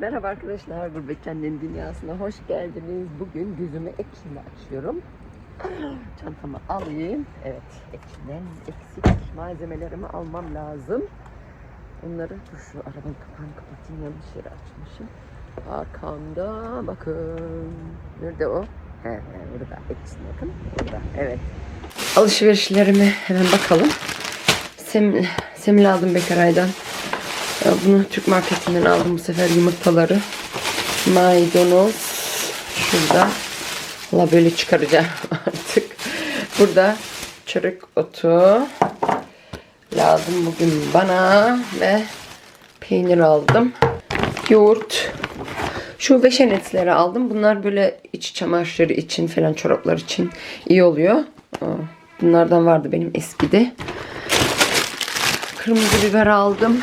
Merhaba arkadaşlar, Gurbetçenlerin Dünyası'na hoş geldiniz. Bugün gözümü ekşimle açıyorum. Çantamı alayım. Evet, ekşiden eksik malzemelerimi almam lazım. Onları, dur şu arabanın kapağını kapatayım, yanlış yere açmışım. Arkamda bakın. Nerede o? He, he burada. Ekşin bakın. Burada, evet. Alışverişlerime hemen bakalım. Sem, semil aldım Bekaray'dan. Bunu Türk marketinden aldım bu sefer yumurtaları. Maydanoz. Şurada. Valla böyle çıkaracağım artık. Burada çörek otu. Lazım bugün bana. Ve peynir aldım. Yoğurt. Şu veşenetleri aldım. Bunlar böyle iç çamaşırı için falan çoraplar için iyi oluyor. Bunlardan vardı benim eskide. Kırmızı biber aldım.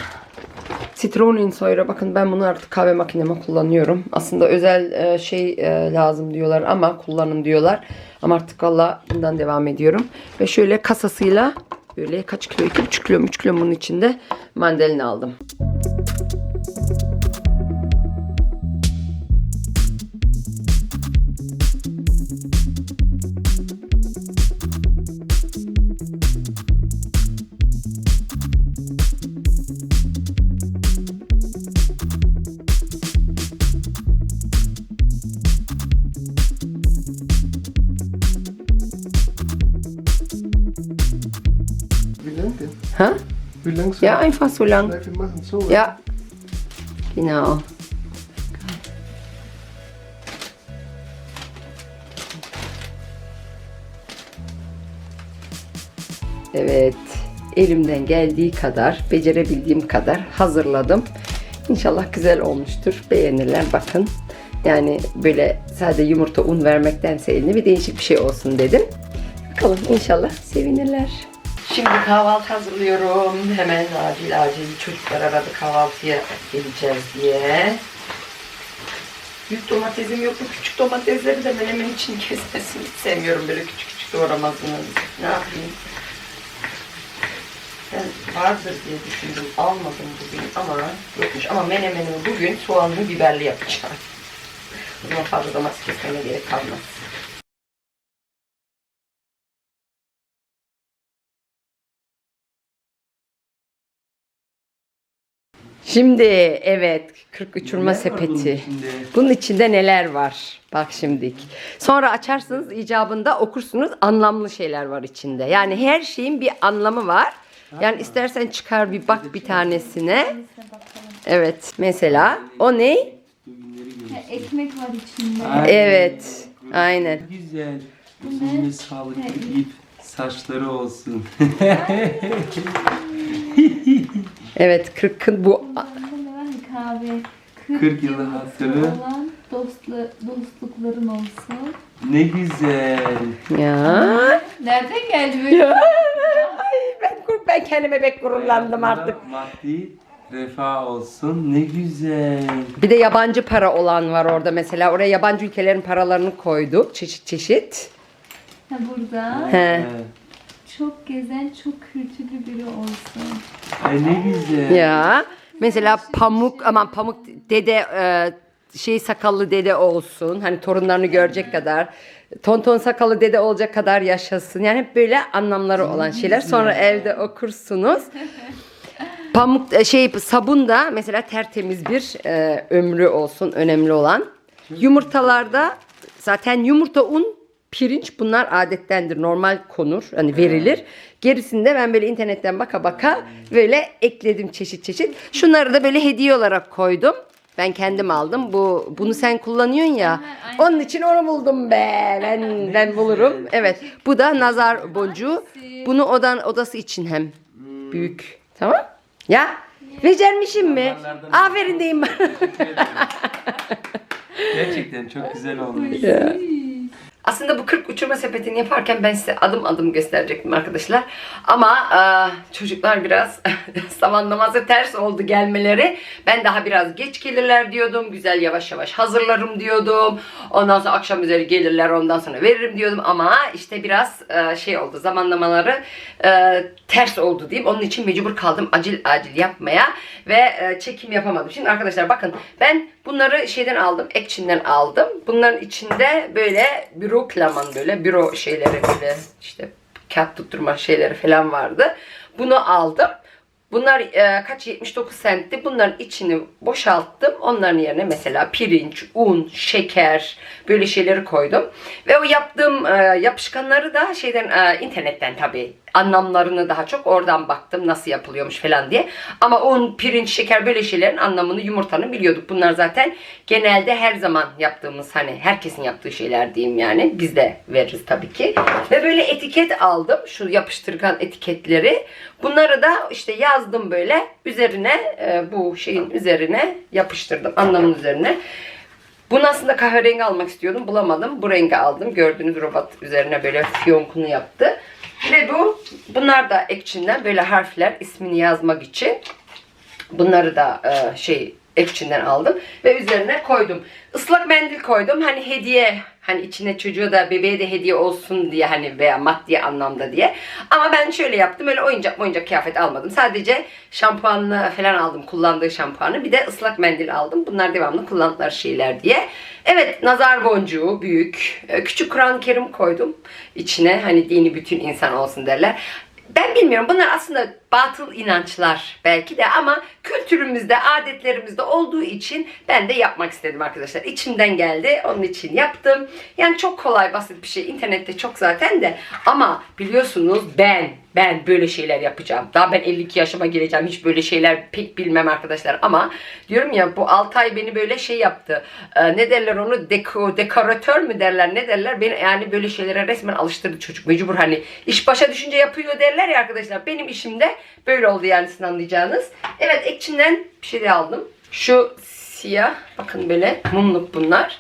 Citronin soyra bakın ben bunu artık kahve makineme kullanıyorum. Aslında özel e, şey e, lazım diyorlar ama kullanın diyorlar. Ama artık valla bundan devam ediyorum. Ve şöyle kasasıyla böyle kaç kilo 2,5 kilo 3 kilo bunun içinde mandalina aldım. Wie lang soll Ja, einfach so lang. Wir machen so. Ja. Genau. Evet. Elimden geldiği kadar, becerebildiğim kadar hazırladım. İnşallah güzel olmuştur. Beğenirler bakın. Yani böyle sadece yumurta un vermektense eline bir değişik bir şey olsun dedim. Bakalım inşallah sevinirler. Şimdi kahvaltı hazırlıyorum. Hemen acil acil çocuklar aradı kahvaltıya geleceğiz diye. Büyük domatesim yok mu? Küçük domatesleri de menemen için kesmesini hiç sevmiyorum. Böyle küçük küçük doğramasını. Ne yapayım? Ben vardır diye düşündüm. Almadım bugün ama yokmuş. Ama menemenimi bugün soğanlı biberli yapacağım. O zaman fazla domates kesmeme gerek kalmaz. Şimdi evet 40 uçurma sepeti. Bunun içinde neler var? Bak şimdilik. Sonra açarsınız icabında okursunuz anlamlı şeyler var içinde. Yani her şeyin bir anlamı var. Yani istersen çıkar bir bak bir tanesine. Evet. Mesela o ne? Ekmek var içinde. Evet. Aynen. Güzel. Ve sağlıklı ip saçları olsun. Evet 40'ın bu? Kahve. 40 yılı hatırı. Olan dostlu, dostlukların olsun. Ne güzel. ya. Nereden geldi böyle? Ya. Ay, ben, ben kendime pek gururlandım artık. Maddi refah olsun. Ne güzel. Bir de yabancı para olan var orada mesela. Oraya yabancı ülkelerin paralarını koyduk. Çeşit çeşit. Ha burada. He. Evet. Çok gezen, çok kültürlü biri olsun. Ay ne güzel. Ya. Mesela pamuk aman pamuk dede e, şey sakallı dede olsun. Hani torunlarını görecek kadar. Tonton sakallı dede olacak kadar yaşasın. Yani hep böyle anlamları olan şeyler. Sonra evde okursunuz. Pamuk e, şey sabun da mesela tertemiz bir e, ömrü olsun önemli olan. Yumurtalarda zaten yumurta un pirinç bunlar adettendir normal konur hani verilir. Gerisinde ben böyle internetten baka baka böyle ekledim çeşit çeşit. Şunları da böyle hediye olarak koydum. Ben kendim aldım. Bu bunu sen kullanıyorsun ya. Onun için onu buldum be. Ben ben bulurum. Evet. Bu da nazar boncuğu. Bunu odan odası için hem büyük. Tamam? Ya becermişim mi? Aferin diyeyim bana. Gerçekten çok güzel olmuş. Aslında bu 40 uçurma sepetini yaparken ben size adım adım gösterecektim arkadaşlar. Ama e, çocuklar biraz zamanlaması ters oldu gelmeleri. Ben daha biraz geç gelirler diyordum. Güzel yavaş yavaş hazırlarım diyordum. Ondan sonra akşam üzeri gelirler ondan sonra veririm diyordum. Ama işte biraz e, şey oldu zamanlamaları e, ters oldu diyeyim. Onun için mecbur kaldım acil acil yapmaya ve e, çekim yapamadım. Şimdi arkadaşlar bakın ben bunları şeyden aldım. Action'den aldım. Bunların içinde böyle büro klaman böyle büro şeyleri böyle işte kağıt tutturma şeyleri falan vardı. Bunu aldım. Bunlar e, kaç 79 sentti. Bunların içini boşalttım. Onların yerine mesela pirinç, un, şeker böyle şeyleri koydum. Ve o yaptığım e, yapışkanları da şeyden e, internetten tabii anlamlarını daha çok oradan baktım nasıl yapılıyormuş falan diye. Ama un, pirinç, şeker böyle şeylerin anlamını yumurtanın biliyorduk. Bunlar zaten genelde her zaman yaptığımız hani herkesin yaptığı şeyler diyeyim yani. Biz de veririz tabii ki. Ve böyle etiket aldım. Şu yapıştırgan etiketleri. Bunları da işte yazdım böyle. Üzerine e, bu şeyin üzerine yapıştırdım. Anlamın üzerine. Bunu aslında kahverengi almak istiyordum. Bulamadım. Bu rengi aldım. Gördüğünüz robot üzerine böyle fiyonkunu yaptı. Ve bu bunlar da ekçinden böyle harfler ismini yazmak için. Bunları da e, şey ekçinden aldım ve üzerine koydum. Islak mendil koydum. Hani hediye hani içine çocuğa da bebeğe de hediye olsun diye hani veya maddi anlamda diye. Ama ben şöyle yaptım. Öyle oyuncak oyuncak kıyafet almadım. Sadece şampuanını falan aldım. Kullandığı şampuanı. Bir de ıslak mendil aldım. Bunlar devamlı kullandıkları şeyler diye. Evet nazar boncuğu büyük. e, Küçük Kur'an-ı Kerim koydum. içine hani dini bütün insan olsun derler. Ben bilmiyorum bunlar aslında batıl inançlar belki de ama kültürümüzde, adetlerimizde olduğu için ben de yapmak istedim arkadaşlar. İçimden geldi. Onun için yaptım. Yani çok kolay, basit bir şey. İnternette çok zaten de ama biliyorsunuz ben ben böyle şeyler yapacağım. Daha ben 52 yaşıma gireceğim. Hiç böyle şeyler pek bilmem arkadaşlar ama diyorum ya bu 6 ay beni böyle şey yaptı. Ee, ne derler onu? Deko, dekoratör mü derler? Ne derler? Beni yani böyle şeylere resmen alıştırdı çocuk. Mecbur hani iş başa düşünce yapıyor derler ya arkadaşlar. Benim işimde böyle oldu yani sizin anlayacağınız. Evet ekçinden bir şey de aldım. Şu siyah bakın böyle mumluk bunlar.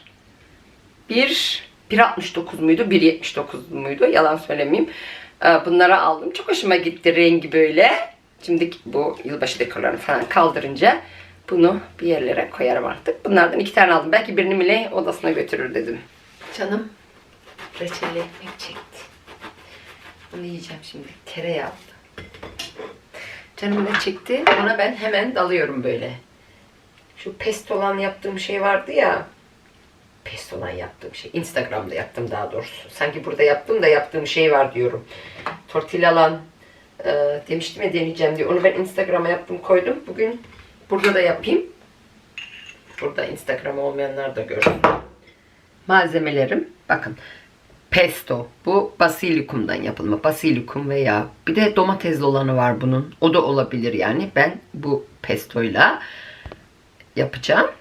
Bir 1.69 muydu? 1.79 muydu? Yalan söylemeyeyim. Ee, Bunları aldım. Çok hoşuma gitti rengi böyle. Şimdi bu yılbaşı dekorlarını falan kaldırınca bunu bir yerlere koyarım artık. Bunlardan iki tane aldım. Belki birini Miley odasına götürür dedim. Canım reçelli ekmek çekti. Bunu yiyeceğim şimdi. Tereyağı. Canım ne çekti? Ona ben hemen dalıyorum böyle. Şu pestolan yaptığım şey vardı ya. Pestolan yaptığım şey. Instagram'da yaptım daha doğrusu. Sanki burada yaptım da yaptığım şey var diyorum. Tortillalan e, demiştim ya deneyeceğim diye. Onu ben Instagram'a yaptım koydum. Bugün burada da yapayım. Burada Instagram olmayanlar da görsün. Malzemelerim. Bakın. Pesto. Bu basilikumdan yapılma. Basilikum veya bir de domatesli olanı var bunun. O da olabilir yani. Ben bu pestoyla yapacağım.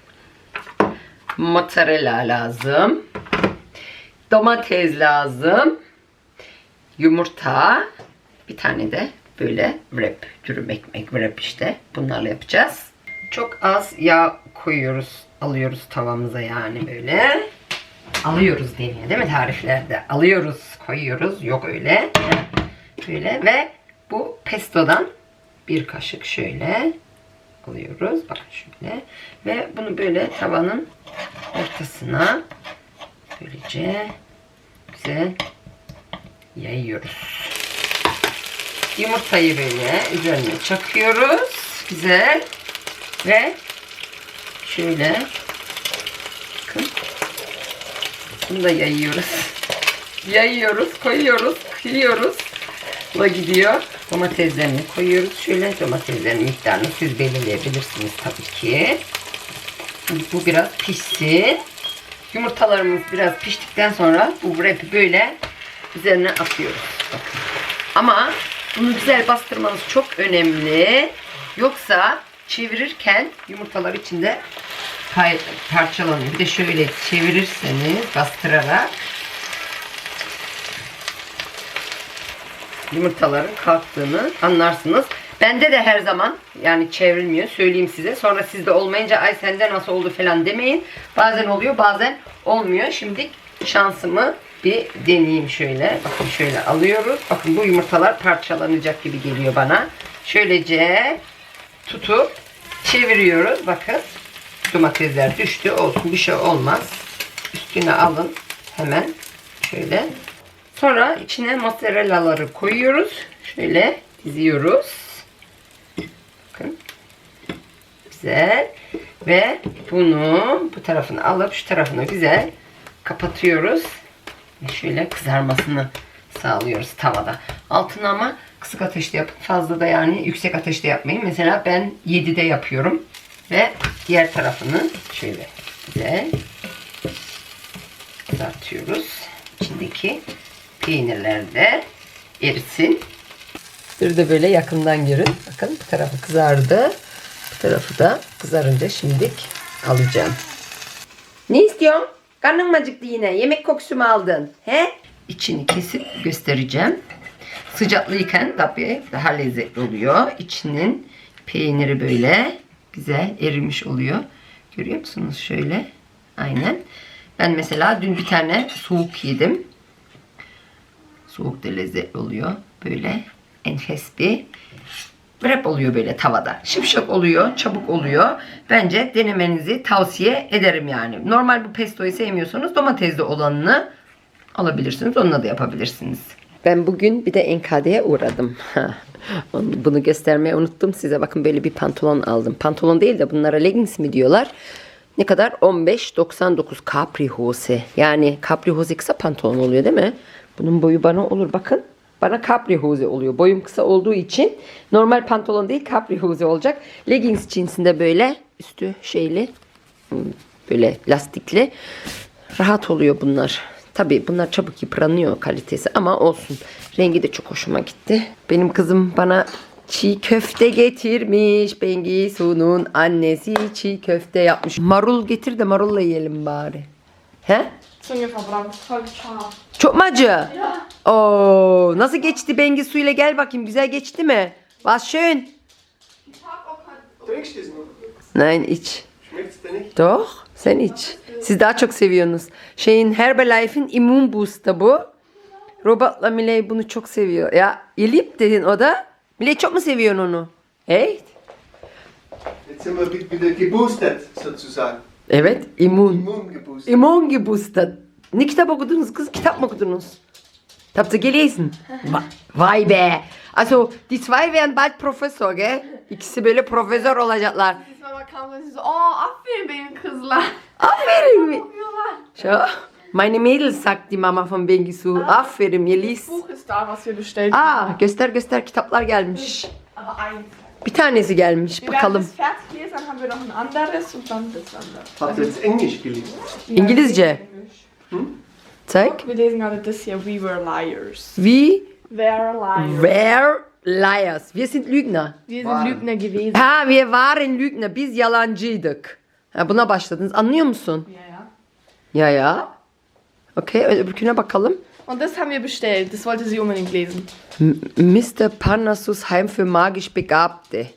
Mozzarella lazım. Domates lazım. Yumurta. Bir tane de böyle wrap. Dürüm ekmek wrap işte. Bunlarla yapacağız. Çok az yağ koyuyoruz. Alıyoruz tavamıza yani böyle. Alıyoruz deniyor değil mi tariflerde? Alıyoruz, koyuyoruz. Yok öyle. Böyle ve bu pestodan bir kaşık şöyle alıyoruz. Bakın şöyle. Ve bunu böyle tavanın ortasına böylece güzel yayıyoruz. Yumurtayı böyle üzerine çakıyoruz. Güzel. Ve şöyle bakın bunu da yayıyoruz. Yayıyoruz, koyuyoruz, kıyıyoruz. Bu da gidiyor. Domateslerini koyuyoruz. Şöyle domateslerin miktarını siz belirleyebilirsiniz tabii ki. Bu biraz pişsin. Yumurtalarımız biraz piştikten sonra bu wrap'i böyle üzerine atıyoruz. Bakın. Ama bunu güzel bastırmanız çok önemli. Yoksa çevirirken yumurtalar içinde parçalanıyor. Bir de şöyle çevirirseniz bastırarak yumurtaların kalktığını anlarsınız. Bende de her zaman yani çevrilmiyor söyleyeyim size. Sonra sizde olmayınca ay sende nasıl oldu falan demeyin. Bazen oluyor bazen olmuyor. Şimdi şansımı bir deneyeyim şöyle. Bakın şöyle alıyoruz. Bakın bu yumurtalar parçalanacak gibi geliyor bana. Şöylece tutup çeviriyoruz. Bakın domatesler düştü. Olsun bir şey olmaz. Üstüne alın hemen şöyle. Sonra içine mozzarellaları koyuyoruz. Şöyle diziyoruz. Bakın. Güzel. Ve bunu bu tarafını alıp şu tarafını güzel kapatıyoruz. Ve şöyle kızarmasını sağlıyoruz tavada. Altını ama kısık ateşte yapın. Fazla da yani yüksek ateşte yapmayın. Mesela ben 7'de yapıyorum. Ve diğer tarafını şöyle güzel kızartıyoruz. İçindeki peynirler de erisin. Bir de böyle yakından görün. Bakın bu tarafı kızardı. Bu tarafı da kızarınca şimdilik alacağım. Ne istiyorsun? Karnın mı acıktı yine? Yemek kokusu mu aldın? He? İçini kesip göstereceğim. Sıcaklıyken tabii daha lezzetli oluyor. İçinin peyniri böyle güzel erimiş oluyor. Görüyor musunuz şöyle? Aynen. Ben mesela dün bir tane soğuk yedim. Soğuk da lezzetli oluyor. Böyle enfes bir wrap oluyor böyle tavada. Şıpşak oluyor, çabuk oluyor. Bence denemenizi tavsiye ederim yani. Normal bu pestoyu sevmiyorsanız domatesli olanını alabilirsiniz. Onunla da yapabilirsiniz. Ben bugün bir de NKD'ye uğradım. Bunu göstermeyi unuttum size. Bakın böyle bir pantolon aldım. Pantolon değil de bunlara leggings mi diyorlar? Ne kadar? 15.99 capri hose. Yani capri hose kısa pantolon oluyor değil mi? Bunun boyu bana olur. Bakın. Bana capri hose oluyor. Boyum kısa olduğu için normal pantolon değil capri hose olacak. Leggings cinsinde böyle üstü şeyli hmm, böyle lastikli rahat oluyor bunlar. Tabii bunlar çabuk yıpranıyor kalitesi ama olsun. Rengi de çok hoşuma gitti. Benim kızım bana çiğ köfte getirmiş. Bengisu'nun annesi çiğ köfte yapmış. Marul getir de marulla yiyelim bari. He? Çok mu acı? Oo, nasıl geçti Bengisu ile gel bakayım güzel geçti mi? Was schön. Trinkst du es noch? Nein iç. Nicht? Doch, sen iç. Siz daha çok seviyorsunuz. Şeyin Herbalife'in Immune Boost'ta bu. Robotla Miley bunu çok seviyor. Ya Elip dedin o da. Miley çok mu seviyorsun onu? Evet. Jetzt sind wir wi- wieder geboostet, sozusagen. Evet, immun. Immungebooster. İmmun geboostet. Ne kitap okudunuz kız? Kitap mı okudunuz? Habt ihr gelesen? Va- Vay be. Also, die zwei werden bald Professor, gell? İkisi böyle profesör olacaklar. Sie so, oh, aferin benim kızlar. Aferin. mi? Schau. Meine Mädels sagt die Mama von Bengisu. Aferin, ihr liest. Buch ist da, was wir bestellt Aa, göster göster kitaplar gelmiş. Aber eins. Bir tanesi gelmiş. Bakalım. das fertig lesen, dann haben wir noch ein anderes und dann das andere. Habt ihr jetzt Englisch gelesen? İngilizce. Englisch. Zeig. Wir lesen gerade das hier, We Were Liars. We Were Liars. were liars. Wir sind Lügner. Wir sind Lügner gewesen. Ha, wir waren Lügner. Biz yalancıydık. Ha, buna başladınız. Anlıyor musun? Ja, ja. Ya ya. Okey, öbürküne bakalım. Und das haben wir bestellt. Das wollte sie unbedingt lesen. M- Mr. Parnassus Heim für magisch Begabte.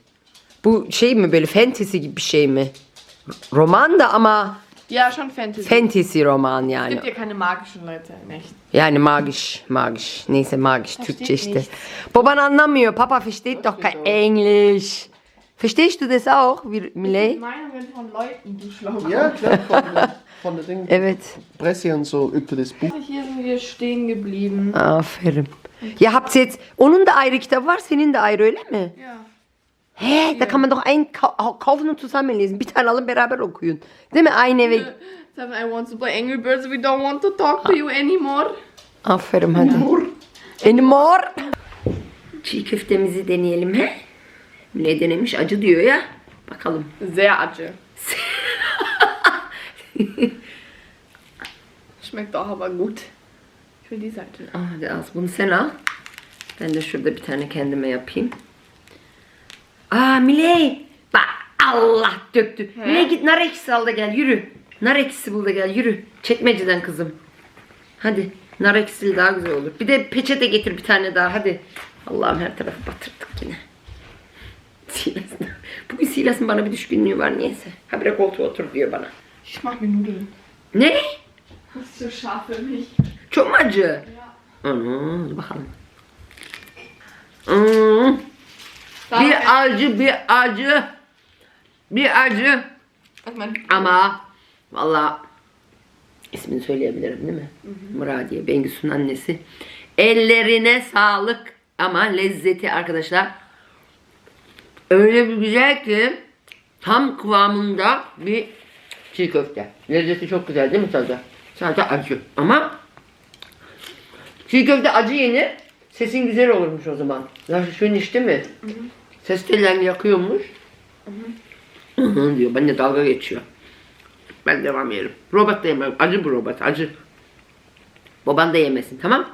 Bu şey mi böyle fantasy gibi bir şey mi? Roman da ama Ja, schon Fantasy. fantasy roman es gibt ja keine magischen Leute, nicht? Yani magisch, magisch. Neyse magisch, Türkçe işte. nichts. Baban anlamıyor. Papa versteht doch kein Englisch. Verstehst du das auch, wie Miley? Meinungen von Leuten, du Schlauch. Ja, klar, von, der- von der Ding. Evet. Presse und so über das Buch. Hier sind wir stehen geblieben. Aferin. Ya habt ihr jetzt, onun da ayrı kitabı var, senin de ayrı öyle mi? Ja. He, da kann man doch einen kau kaufen und zusammen lesen. Bir tane alın beraber okuyun. Değil mi? Aynı eve. Seven, I want to play Angry Birds. We don't want to talk to you anymore. Aferin hadi. Anymore. Çiğ köftemizi deneyelim he. Miley denemiş acı diyor ya. Bakalım. Sehr acı. Schmeckt auch aber gut. Ich will die Seite. Ah, Hadi az bunu sen al. Ben de şurada bir tane kendime yapayım. Aa Miley. Bak Allah döktü. Miley git nar ekşisi al da gel yürü. Nar ekşisi bul da gel yürü. Çekmeceden kızım. Hadi nar ekşisi daha güzel olur. Bir de peçete getir bir tane daha hadi. Allah'ım her tarafı batırdık yine. Silas'ın. Bugün Silas'ın bana bir düşkünlüğü var niyeyse. Ha bir koltuğa otur diyor bana. Mach mir Nudeln. Ne? Für mich. Çok mu acı? Ana, dur bakalım. Hmm. Bir acı, bir acı. Bir acı. Ama valla ismini söyleyebilirim değil mi? Muradiye Bengüs'ün annesi. Ellerine sağlık ama lezzeti arkadaşlar öyle bir güzel ki tam kıvamında bir çiğ köfte. Lezzeti çok güzel değil mi tadı? Sadece acı ama çiğ köfte acı yenir. Sesin güzel olurmuş o zaman. Ya şunun işte mi? Ses tellerini yakıyormuş. Hı hı diyor. Benimle dalga geçiyor. Ben devam yerim. Robot da yemem. Acı bu robot. Acı. Baban da yemesin. Tamam?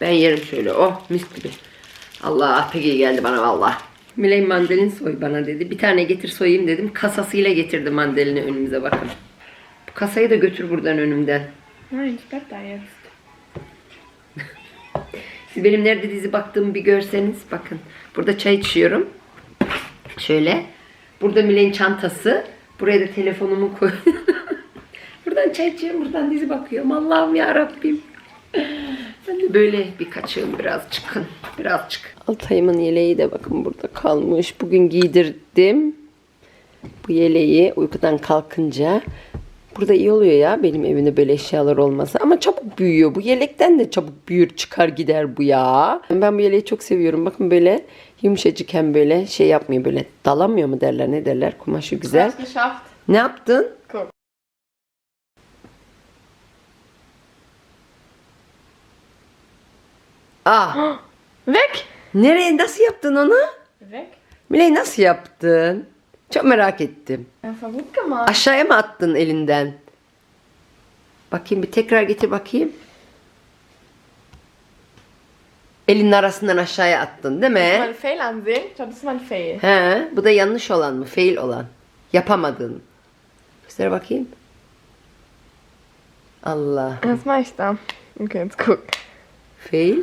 Ben yerim şöyle. Oh mis gibi. Allah pek iyi geldi bana valla. Miley mandalin soy bana dedi. Bir tane getir soyayım dedim. Kasasıyla getirdi mandalini önümüze bakın. Bu kasayı da götür buradan önümden. Nein, ich bleib da jetzt. Benim nerede dizi baktığımı bir görseniz bakın. Burada çay içiyorum. Şöyle. Burada Milen çantası. Buraya da telefonumu koy. buradan çay içiyorum, buradan dizi bakıyorum. Allah'ım ya Rabbim. Ben de böyle bir kaçığım biraz çıkın. Biraz çık. Altayımın yeleği de bakın burada kalmış. Bugün giydirdim. Bu yeleği uykudan kalkınca Burada iyi oluyor ya benim evimde böyle eşyalar olmasa. Ama çabuk büyüyor. Bu yelekten de çabuk büyür çıkar gider bu ya. Ben bu yeleği çok seviyorum. Bakın böyle yumuşacık hem böyle şey yapmıyor böyle dalamıyor mu derler ne derler. Kumaşı güzel. Ne yaptın? Guck. Ah Weg! nereye nasıl yaptın onu? Weg? Miley nasıl yaptın? Çok merak ettim. Das gemacht. Aşağıya mı attın elinden? Bakayım bir tekrar getir bakayım. Elinin arasından aşağıya attın değil mi? Mein Fail ansehen? Das ist mein Fail. He, bu da yanlış olan mı? Fail olan. Yapamadın. Göster bakayım. Allah. Was mache ich da? Okay, jetzt guck. Fail.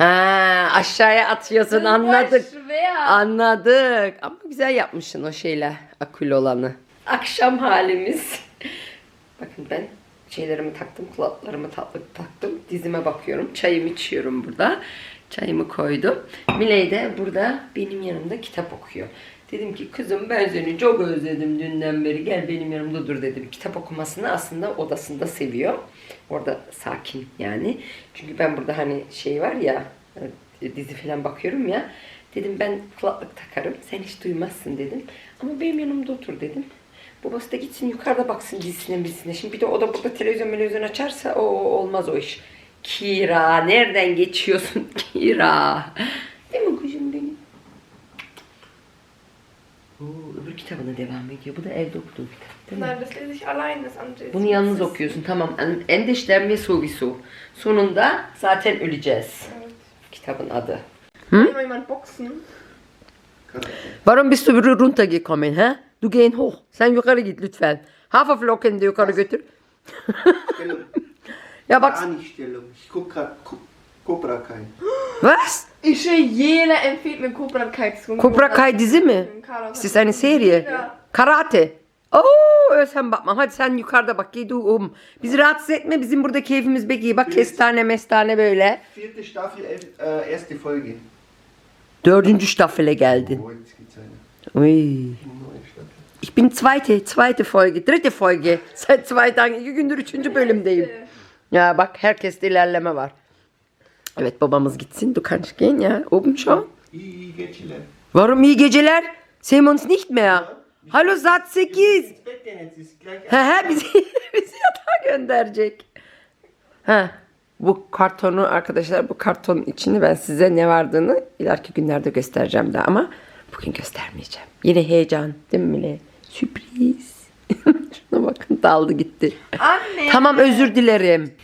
Ha, aşağıya atıyorsun anladık. Anladık. Ama güzel yapmışsın o şeyle akül olanı. Akşam halimiz. Bakın ben şeylerimi taktım, kulaklarımı tatlı taktım. Dizime bakıyorum. Çayımı içiyorum burada. Çayımı koydum. Miley de burada benim yanımda kitap okuyor. Dedim ki kızım ben seni çok özledim dünden beri. Gel benim yanımda dur dedim. Kitap okumasını aslında odasında seviyor. Orada sakin yani. Çünkü ben burada hani şey var ya dizi falan bakıyorum ya. Dedim ben kulaklık takarım. Sen hiç duymazsın dedim. Ama benim yanımda otur dedim. Babası da gitsin yukarıda baksın dizisine dizisine. Şimdi bir de o da burada televizyon televizyon açarsa o olmaz o iş. Kira nereden geçiyorsun Kira? Değil mi kuzum benim? Oo, öbür kitabına devam ediyor. Bu da evde okuduğu kitap değil mi? Bunu yalnız okuyorsun. Tamam. En- Endeşlenme sowieso. Sonunda zaten öleceğiz. Kitabın adı. Will mal jemand boxen? Warum bist du runtergekommen, he? Du gehen hoch. Sen yukarı git lütfen. Haferflocken de yukarı götür. Ya bak. Ani-Stellung. Ich guck grad Ko- Cobra Kai. Was? Ich will jeder empfiehlt mir Cobra Kai zu gucken. Cobra Kai dizi mi? Carlos Ist das eine Serie? Ja. Karate. Oo, sen bakma. Hadi sen yukarıda bak. Oben. Bizi rahatsız etme. Bizim burada keyfimiz bekliyor. Bak kestane mestane böyle. Vierte Staffel, äh, erste Folge. Dördüncü staffele geldin. Oh, jetzt geht's eine Uy. neue Staffel. Ich bin zweite, zweite Folge, dritte Folge. Seit zwei Tagen, iki gündür üçüncü bölümdeyim. Ya bak herkeste ilerleme var. Evet babamız gitsin. Du kannst gehen ya. Oben schon. İyi geceler. Warum iyi geceler? Sehen wir uns nicht mehr. Hallo saat 8. Ins Bett denn jetzt ist gleich He he bizi, bizi yatağa gönderecek. Ha bu kartonu arkadaşlar bu kartonun içini ben size ne vardığını ileriki günlerde göstereceğim daha ama bugün göstermeyeceğim. Yine heyecan değil mi Mile? Sürpriz. Şuna bakın daldı gitti. Anne. Tamam özür dilerim.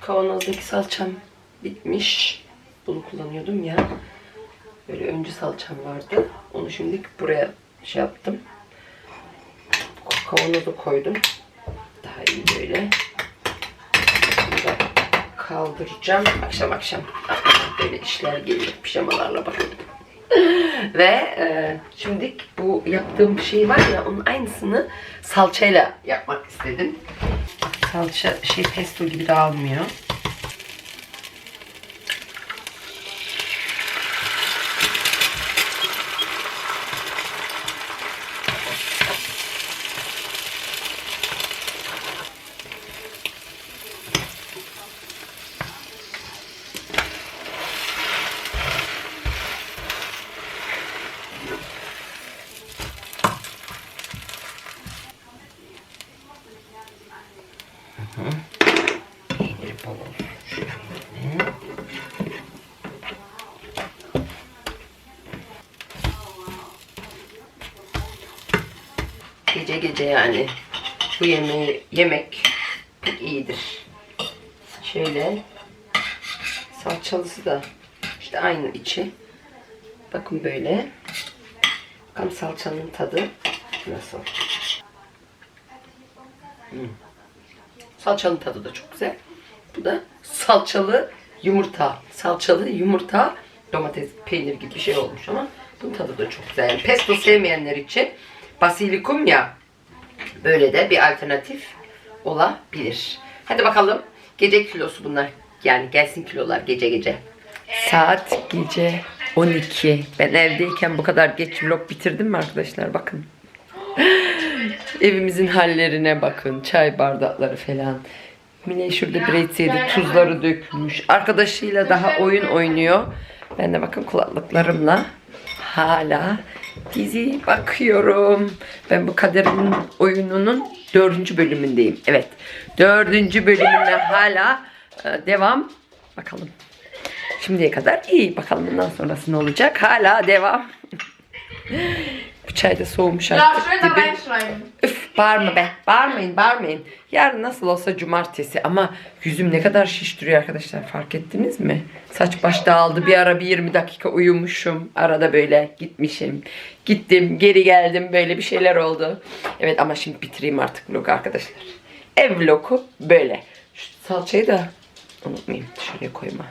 Kavanozdaki salçam bitmiş. Bunu kullanıyordum ya. Böyle öncü salçam vardı. Onu şimdi buraya şey yaptım. Kavanozu koydum. Daha iyi böyle. Bunu da kaldıracağım. Akşam akşam böyle işler geliyor pijamalarla bakın. Ve e, şimdi bu yaptığım şey var ya onun aynısını salçayla yapmak istedim. salça şey pesto gibi dağılmıyor. Peyniri olsun. Şöyle. Gece gece yani bu yemeği yemek iyidir. Şöyle salçalısı da işte aynı içi. Bakın böyle. Bakalım salçanın tadı nasıl. Hmm. Salçanın tadı da çok güzel. Bu da salçalı yumurta. Salçalı yumurta domates peynir gibi bir şey olmuş ama bunun tadı da çok güzel. Yani pesto sevmeyenler için basilikum ya böyle de bir alternatif olabilir. Hadi bakalım. Gece kilosu bunlar. Yani gelsin kilolar gece gece. Saat gece 12. Ben evdeyken bu kadar geç vlog bitirdim mi arkadaşlar? Bakın. Evimizin hallerine bakın. Çay bardakları falan. Mine şurada bir etseydi tuzları dökülmüş. Arkadaşıyla daha oyun oynuyor. Ben de bakın kulaklıklarımla hala dizi bakıyorum. Ben bu kaderin oyununun dördüncü bölümündeyim. Evet. Dördüncü bölümüne hala e, devam. Bakalım. Şimdiye kadar iyi. Bakalım bundan sonrası ne olacak? Hala devam. Bu çay da soğumuş artık. schön da Dibi- reinschreiben. Bağırma be. Bağırmayın bağırmayın. Yarın nasıl olsa cumartesi ama yüzüm ne kadar şiş duruyor arkadaşlar fark ettiniz mi? Saç baş dağıldı bir ara bir 20 dakika uyumuşum. Arada böyle gitmişim. Gittim geri geldim böyle bir şeyler oldu. Evet ama şimdi bitireyim artık vlogu arkadaşlar. Ev vlogu böyle. Şu salçayı da unutmayayım şuraya koyma.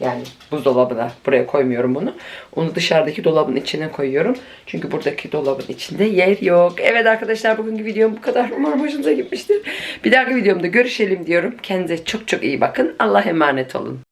Yani buzdolabına buraya koymuyorum bunu. Onu dışarıdaki dolabın içine koyuyorum. Çünkü buradaki dolabın içinde yer yok. Evet arkadaşlar bugünkü videom bu kadar. Umarım hoşunuza gitmiştir. Bir dahaki videomda görüşelim diyorum. Kendinize çok çok iyi bakın. Allah'a emanet olun.